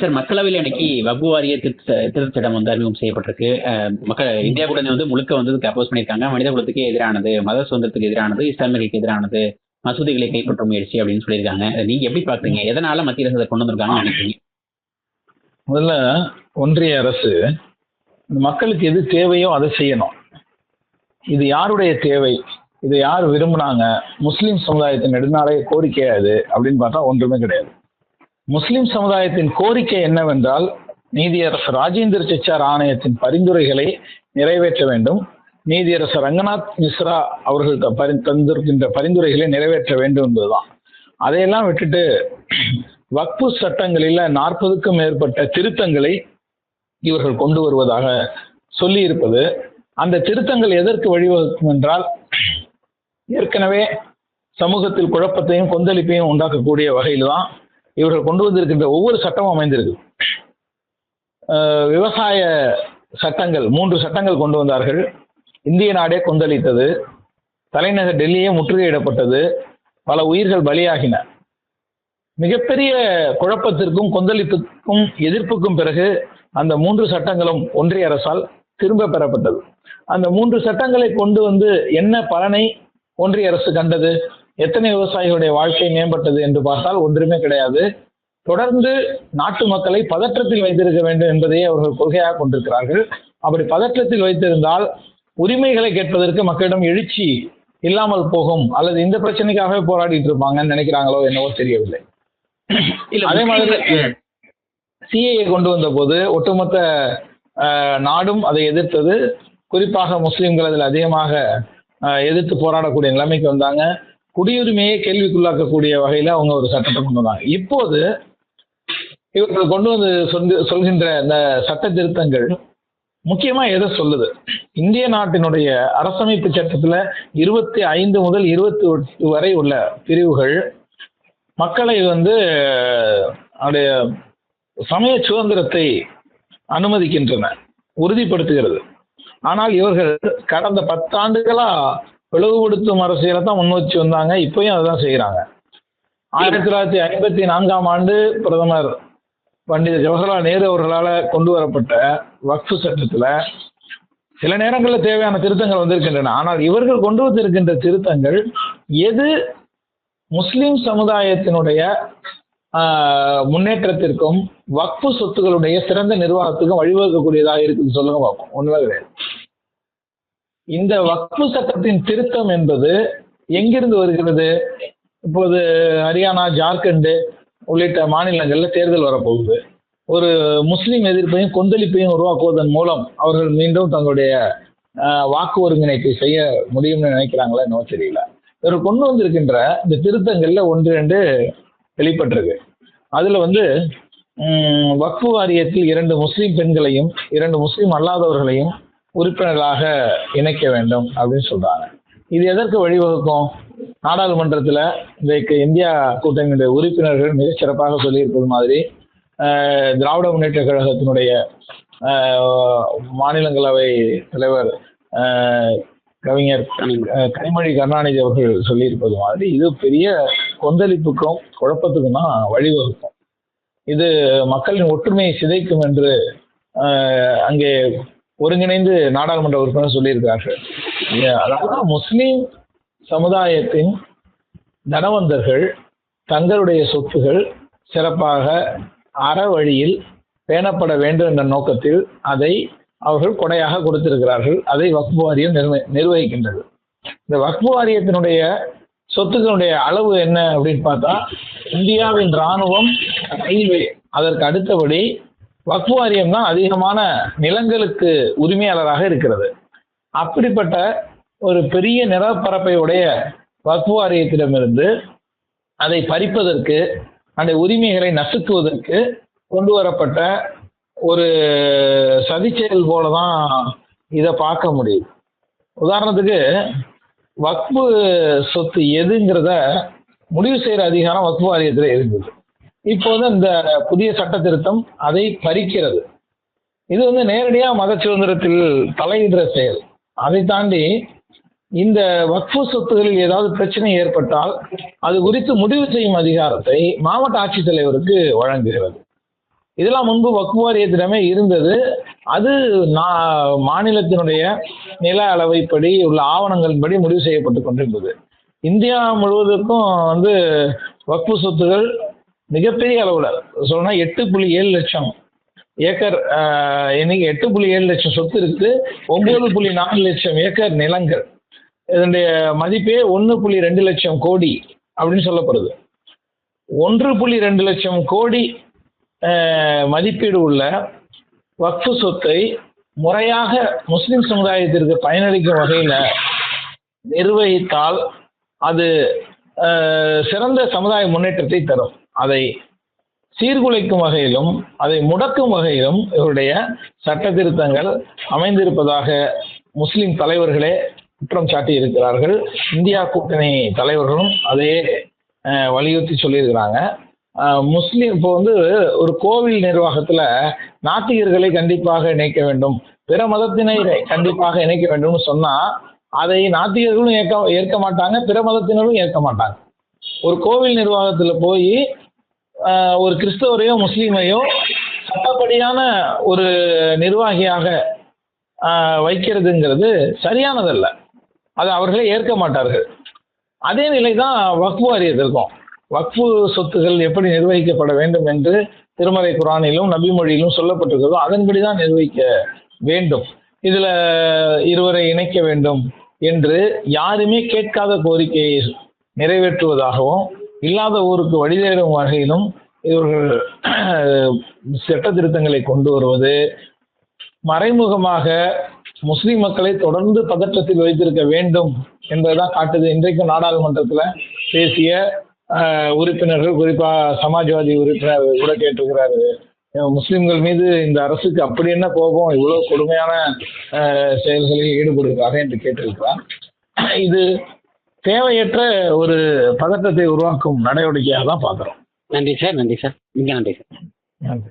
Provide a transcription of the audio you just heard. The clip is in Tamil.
சார் மக்களவையில் இன்னைக்கு வக்பு வாரிய திருத்த திருத்த வந்து அறிமுகம் செய்யப்பட்டிருக்கு. மக்கள் இந்தியா கூட வந்து முழுக்க வந்து அப்போஸ் பண்ணியிருக்காங்க. மனித குலத்துக்கு எதிரானது மத சுதந்திரத்துக்கு எதிரானது இஸ்லாமியர்களுக்கு எதிரானது மசூதிகளை கைப்பற்ற முயற்சி அப்படின்னு சொல்லியிருக்காங்க. அதை நீங்க எப்படி பாக்குறீங்க? எதனால மத்திய அரசு அதை கொண்டு வந்திருக்காங்கன்னு நினைக்கிறீங்க? முதல்ல ஒன்றிய அரசு இந்த மக்களுக்கு எது தேவையோ அதை செய்யணும். இது யாருடைய தேவை? இதை யார் விரும்புனாங்க? முஸ்லீம் சமுதாயத்தின் நெடுநாளைய கோரிக்கை அது அப்படின்னு பார்த்தா ஒன்றுமே கிடையாது. முஸ்லிம் சமுதாயத்தின் கோரிக்கை என்னவென்றால் நீதியரசர் ராஜேந்திர செச்சார் ஆணையத்தின் பரிந்துரைகளை நிறைவேற்ற வேண்டும். நீதியரசர் ரங்கநாத் மிஸ்ரா அவர்கள் பரி- தந்திருக்கின்ற பரிந்துரைகளை நிறைவேற்ற வேண்டும் என்பதுதான். அதையெல்லாம் விட்டுட்டு வக்பு சட்டங்களில் நாற்பதுக்கும் மேற்பட்ட திருத்தங்களை இவர்கள் கொண்டு வருவதாக சொல்லி இருப்பது அந்த திருத்தங்கள் எதற்கு வழிவகுக்கும் என்றால் ஏற்கனவே சமூகத்தில் குழப்பத்தையும் கொந்தளிப்பையும் உண்டாக்கக்கூடிய வகையில் தான் இவர்கள் கொண்டு வந்திருக்கின்ற ஒவ்வொரு சட்டமும் அமைந்திருக்கு. விவசாய சட்டங்கள் மூன்று சட்டங்கள் கொண்டு வந்தார்கள். இந்திய நாடே கொந்தளித்தது. தலைநகர் டெல்லியே முற்றுகையிடப்பட்டது. பல உயிர்கள் பலியாகின. மிகப்பெரிய குழப்பத்திற்கும் கொந்தளிப்புக்கும் எதிர்ப்புக்கும் பிறகு அந்த மூன்று சட்டங்களும் ஒன்றிய அரசால் திரும்ப பெறப்பட்டது. அந்த மூன்று சட்டங்களை கொண்டு வந்து என்ன பலனை ஒன்றிய அரசு கண்டது? எத்தனை விவசாயிகளுடைய வாழ்க்கை மேம்பட்டது என்று பார்த்தால் ஒன்றுமே கிடையாது. தொடர்ந்து நாட்டு மக்களை பதற்றத்தில் வைத்திருக்க வேண்டும் என்பதையே அவர்கள் கொள்கையாக கொண்டிருக்கிறார்கள். அப்படி பதற்றத்தில் வைத்திருந்தால் உரிமைகளை கேட்பதற்கு மக்களிடம் எழுச்சி இல்லாமல் போகும் அல்லது இந்த பிரச்சனைக்காகவே போராடிட்டு இருப்பாங்கன்னு நினைக்கிறாங்களோ என்னவோ தெரியவில்லை. இல்ல அதே மாதிரி சிஏஏ கொண்டு வந்த போது ஒட்டுமொத்த நாடும் அதை எதிர்த்தது. குறிப்பாக முஸ்லிம்கள் அதில் அதிகமாக எதிர்த்து போராடக்கூடிய நிலைமைக்கு வந்தாங்க. குடியுரிமையை கேள்விக்குள்ளாக்கக்கூடிய வகையில் அவங்க ஒரு சட்டத்தை கொண்டு வந்தாங்க. இப்போது இவர்கள் கொண்டு வந்து சொல்கின்ற இந்த சட்ட திருத்தங்கள் முக்கியமா எதை சொல்லுது? இந்திய நாட்டினுடைய அரசமைப்பு சட்டத்துல இருபத்தி ஐந்து முதல் இருபத்தி எட்டு வரை உள்ள பிரிவுகள் மக்களை வந்து அவருடைய சமய சுதந்திரத்தை அனுமதிக்கின்றன உறுதிப்படுத்துகிறது. ஆனால் இவர்கள் கடந்த பத்தாண்டுகளா பிளவுபடுத்தும் அரசியலை தான் முன்வச்சு வந்தாங்க. இப்பயும் அதுதான் செய்கிறாங்க ஆயிரத்தி தொள்ளாயிரத்தி ஐம்பத்தி நான்காம் ஆண்டு பிரதமர் பண்டித ஜவஹர்லால் நேரு அவர்களால் கொண்டு வரப்பட்ட வக்ஃபு சட்டத்தில் சில நேரங்களில் தேவையான திருத்தங்கள் வந்திருக்கின்றன. ஆனால் இவர்கள் கொண்டு வந்திருக்கின்ற திருத்தங்கள் எது முஸ்லிம் சமுதாயத்தினுடைய ஆஹ், முன்னேற்றத்திற்கும் வக்ஃபு சொத்துக்களுடைய சிறந்த நிர்வாகத்துக்கும் வழிவகுக்கக்கூடியதாக இருக்குன்னு சொல்லுங்க பார்ப்போம். ஒண்ணுமே கிடையாது. இந்த வக்ஃபு சட்டத்தின் திருத்தம் என்பது எங்கிருந்து வருகிறது? இப்போது ஹரியானா ஜார்க்கண்டு உள்ளிட்ட மாநிலங்களில் தேர்தல் வரப்போகுது. ஒரு முஸ்லீம் எதிர்ப்பையும் கொந்தளிப்பையும் உருவாக்குவதன் மூலம் அவர்கள் மீண்டும் தங்களுடைய வாக்கு ஒருங்கிணைப்பை செய்ய முடியும்னு நினைக்கிறாங்களா என்னவோ தெரியல. இவர் கொண்டு வந்திருக்கின்ற இந்த திருத்தங்கள்ல ஒன்று ரெண்டு வெளிப்பட்டிருக்கு. அதுல வந்து வக்ஃபு வாரியத்தில் இரண்டு முஸ்லீம் பெண்களையும் இரண்டு முஸ்லீம் அல்லாதவர்களையும் உறுப்பினர்களாக இணைக்க வேண்டும் அப்படின்னு சொல்றாங்க. இது எதற்கு வழிவகுக்கும்? நாடாளுமன்றத்தில் இன்றைக்கு இந்தியா கூட்டணியுடைய உறுப்பினர்கள் மிகச்சிறப்பாக சொல்லியிருப்பது மாதிரி திராவிட முன்னேற்ற கழகத்தினுடைய மாநிலங்களவை தலைவர் கவிஞர் கனிமொழி கருணாநிதி அவர்கள் சொல்லியிருப்பது மாதிரி இது பெரிய கொந்தளிப்புக்கும் குழப்பத்துக்கும் தான் வழிவகுக்கும். இது மக்களின் ஒற்றுமையை சிதைக்கும் என்று அங்கே ஒருங்கிணைந்து நாடாளுமன்ற உறுப்பினர் சொல்லியிருக்கிறார்கள். அதாவது முஸ்லீம் சமுதாயத்தின் தனவந்தர்கள் தங்களுடைய சொத்துகள் சிறப்பாக அற வழியில் பேணப்பட வேண்டும் என்ற நோக்கத்தில் அதை அவர்கள் கொடையாக கொடுத்திருக்கிறார்கள். அதை வக்பு வாரியம் நிர்வகிக்கின்றது. இந்த வக்பு வாரியத்தினுடைய சொத்துக்களுடைய அளவு என்ன அப்படின்னு பார்த்தா இந்தியாவின் இராணுவம் ரயில்வே அதற்கு அடுத்தபடி வக்ஃபு வாரியம் தான் அதிகமான நிலங்களுக்கு உரிமையாளராக இருக்கிறது. அப்படிப்பட்ட ஒரு பெரிய நிலப்பரப்பை உடைய வக்ஃபு வாரியத்திடமிருந்து அதை பறிப்பதற்கு அந்த உரிமைகளை நசுக்குவதற்கு கொண்டு வரப்பட்ட ஒரு சதிச்செயல் போல தான் இதை பார்க்க முடியுது. உதாரணத்துக்கு வக்பு சொத்து எதுங்கிறத முடிவு செய்கிற அதிகாரம் வக்பு வாரியத்தில் இருந்தது. இப்போது இந்த புதிய சட்ட திருத்தம் அதை பறிக்கிறது. இது வந்து நேரடியாக மத சுதந்திரத்தில் தலையிடுற செயல். அதை தாண்டி இந்த வக்ஃபு சொத்துகளில் ஏதாவது பிரச்சனை ஏற்பட்டால் அது குறித்து முடிவு செய்யும் அதிகாரத்தை மாவட்ட ஆட்சித்தலைவருக்கு வழங்குகிறது. இதெல்லாம் முன்பு வக்ஃபு வாரியத்திடமே இருந்தது. அது மாநிலத்தினுடைய நில அளவைப்படி உள்ள ஆவணங்களின்படி முடிவு செய்யப்பட்டு கொண்டிருந்தது. இந்தியா முழுவதற்கும் வந்து வக்ஃபு சொத்துகள் மிகப்பெரிய அளவில். சொல்லணும்னா எட்டு புள்ளி ஏழு லட்சம் ஏக்கர் இன்னைக்கு எட்டு புள்ளி ஏழு லட்சம் சொத்து இருக்கு. ஒன்பது புள்ளி நாலு லட்சம் ஏக்கர் நிலங்கள். இதனுடைய மதிப்பே ஒன்று புள்ளி ரெண்டு லட்சம் கோடி அப்படின்னு சொல்லப்படுது. ஒன்று புள்ளி ரெண்டு லட்சம் கோடி மதிப்பீடு உள்ள வக்ஃபு சொத்தை முறையாக முஸ்லிம் சமுதாயத்திற்கு பயனளிக்கும் வகையில் நிர்வகித்தால் அது சிறந்த சமுதாய முன்னேற்றத்தை தரும். அதை சீர்குலைக்கும் வகையிலும் அதை முடக்கும் வகையிலும் இவருடைய சட்ட திருத்தங்கள் அமைந்திருப்பதாக முஸ்லிம் தலைவர்களே குற்றம் சாட்டியிருக்கிறார்கள். இந்தியா கூட்டணி தலைவர்களும் அதையே வலியுறுத்தி சொல்லியிருக்கிறாங்க. முஸ்லீம் இப்போ வந்து ஒரு கோவில் நிர்வாகத்தில் நாத்திகர்களை கண்டிப்பாக இணைக்க வேண்டும். பிற மதத்தினரை கண்டிப்பாக இணைக்க வேண்டும்னு சொன்னால் அதை நாத்திகர்களும் ஏற்க ஏற்க மாட்டாங்க பிற மதத்தினரும் ஏற்க மாட்டாங்க. ஒரு கோவில் நிர்வாகத்தில் போய் ஒரு கிறிஸ்தவரையோ முஸ்லீமையோ சட்டப்படியான ஒரு நிர்வாகியாக வைக்கிறதுங்கிறது சரியானதல்ல. அதை அவர்களே ஏற்க மாட்டார்கள். அதே நிலை தான் வக்ஃபு வாரியத்திற்கும் வக்ஃபு சொத்துகள் எப்படி நிர்வகிக்கப்பட வேண்டும் என்று திருமறை குரானிலும் நபிமொழியிலும் சொல்லப்பட்டிருக்கிறதோ அதன்படி தான் நிர்வகிக்க வேண்டும். இதில் இருவரை இணைக்க வேண்டும் என்று யாருமே கேட்காத கோரிக்கையை நிறைவேற்றுவதாகவும் இல்லாத ஊருக்கு வழிதேடும் வகையிலும் இவர்கள் சட்ட திருத்தங்களை கொண்டு வருவது மறைமுகமாக முஸ்லிம் மக்களை தொடர்ந்து பதற்றத்தில் வைத்திருக்க வேண்டும் என்பதுதான் காட்டுது. இன்றைக்கு நாடாளுமன்றத்தில் பேசிய உறுப்பினர்கள் குறிப்பாக சமாஜ்வாதி உறுப்பினர் கூட கேட்டிருக்கிறாரு. முஸ்லிம்கள் மீது இந்த அரசுக்கு அப்படி என்ன கோபம்? இவ்வளவு கொடுமையான செயல்களில் ஈடுபடுகிறார்கள் என்று கேட்டிருக்கிறார். இது தேவையற்ற ஒரு பதட்டத்தை உருவாக்கும் நடவடிக்கையாக தான் பார்க்குறோம். நன்றி சார் நன்றி சார். மிக நன்றி சார். நன்றி.